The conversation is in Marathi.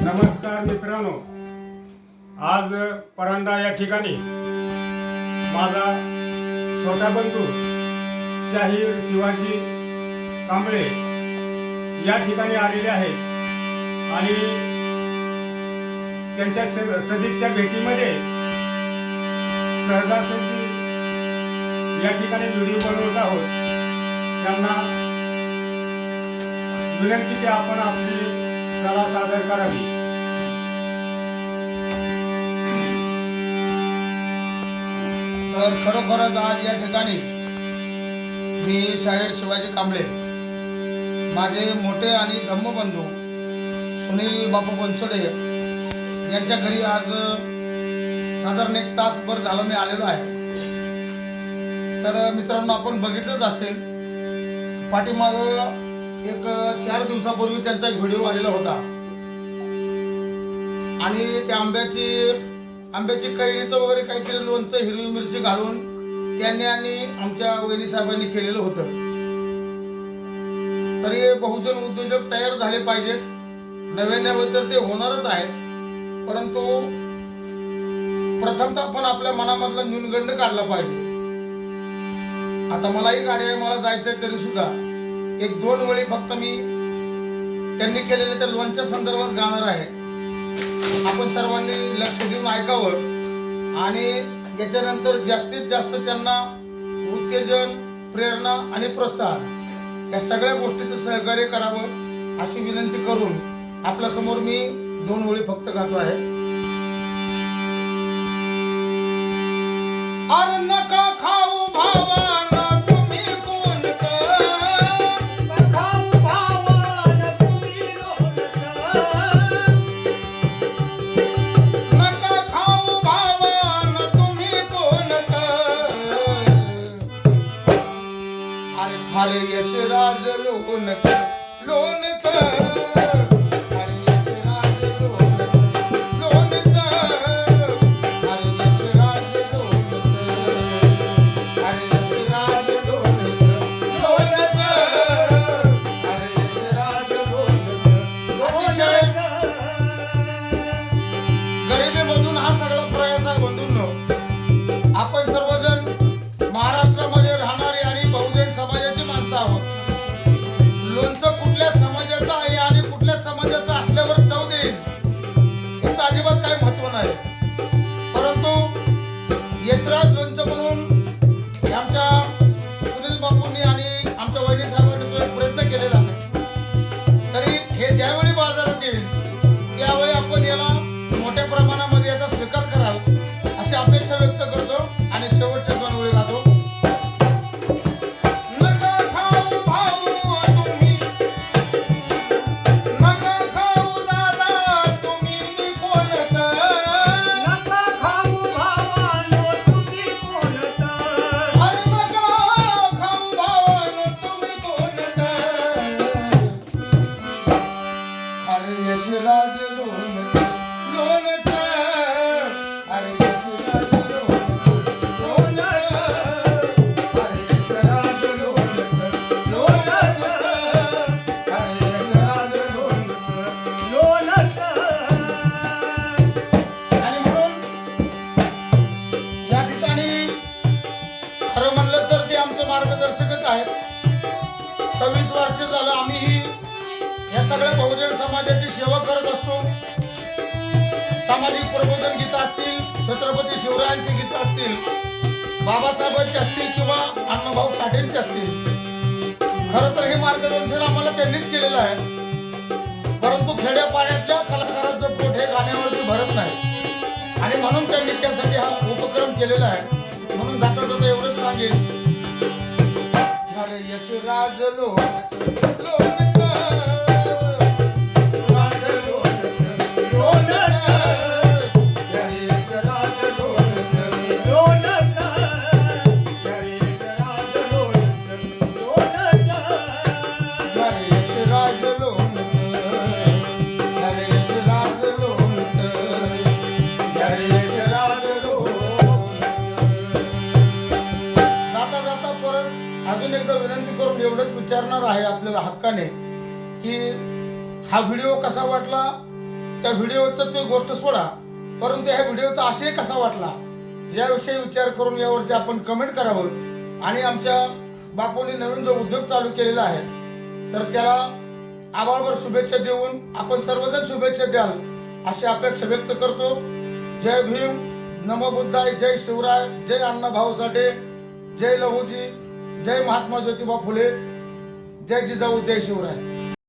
नमस्कार मित्रांनो. आज परांडा या ठिकाणी माझा छोटा बंधू शाहीर शिवाजी कांबळे या ठिकाणी आलेले आहेत. आणि त्यांच्या स- सदिच्छा भेटीमध्ये सहजासहजी या ठिकाणी व्हिडिओ बनवत आहोत. त्यांना विनंती की आपण आपली कला सादर करावी. तर खरोखरच आज या ठिकाणी मी शाहीर शिवाजी कांबळे माझे मोठे आणि धम्मबंधू सुनील बापू बनसोडे यांच्या घरी आज साधारण एक तासभर झालं मी आलेलो आहे. तर मित्रांनो आपण बघितलंच असेल पाठीमागं एक चार दिवसापूर्वी त्यांचा एक व्हिडिओ आलेला होता. आणि त्या आंब्याची आंब्याची कैरीचं वगैरे काहीतरी लोणचं हिरवी मिरची घालून त्यांनी आणि आमच्या वहिनी साहेबांनी केलेलं होतं. तरी बहुजन उद्योजक तयार झाले पाहिजेत नवे नवे तर ते होणारच आहे परंतु प्रथमतः आपण आपल्या मनामधला न्यूनगंड काढला पाहिजे. आता मलाही गाडी आहे मला जायचंय तरी सुद्धा. एक दोन वेळी फक्त मी त्यांनी केलेल्या त्या लोणच्या संदर्भात गाणार आहे. आपण सर्वांनी लक्ष देऊन ऐकावं. आणि याच्यानंतर जास्तीत जास्त त्यांना उत्तेजन प्रेरणा आणि प्रोत्साहन या सगळ्या गोष्टीचं सहकार्य करावं अशी विनंती करून आपल्यासमोर मी दोन वेळी फक्त गातो आहे. अरे नका खा सव्वीस वर्ष झालं आम्हीही या सगळ्या बहुजन समाजाची सेवा करत असतो. सामाजिक प्रबोधन गीत असतील छत्रपती शिवरायांची गीत असतील बाबासाहेबांची असतील किंवा अण्णाभाऊ साठेंची असतील. खरं तर हे मार्गदर्शन आम्हाला त्यांनीच केलेलं आहे. परंतु खेड्यापाड्यातल्या कलाकाराचं पोट हे गाण्यावरती भरत नाही. आणि म्हणून त्यांनी त्यासाठी हा उपक्रम केलेला आहे. म्हणून जाता जाता एवढंच सांगेल अरे यशराज विचारणार आहे आपल्याला हक्काने की हा व्हिडिओ कसा वाटला त्या व्हिडिओचं ते गोष्ट सोडा परंतु ह्या व्हिडिओचा आशय कसा वाटला याविषयी विचार करून यावरती आपण कमेंट करावं. आणि आमच्या बापूंनी नवीन जो उद्योग चालू केलेला आहे तर त्याला आबाळभर शुभेच्छा देऊन आपण सर्वजण शुभेच्छा द्याल अशी अपेक्षा व्यक्त करतो. जय भीम नमो बुद्धाय जय शिवराय जय अण्णा भाऊ साठे जय लहूजी जय महात्मा ज्योतिबा फुले. जय जिजाऊ जय शिवराय।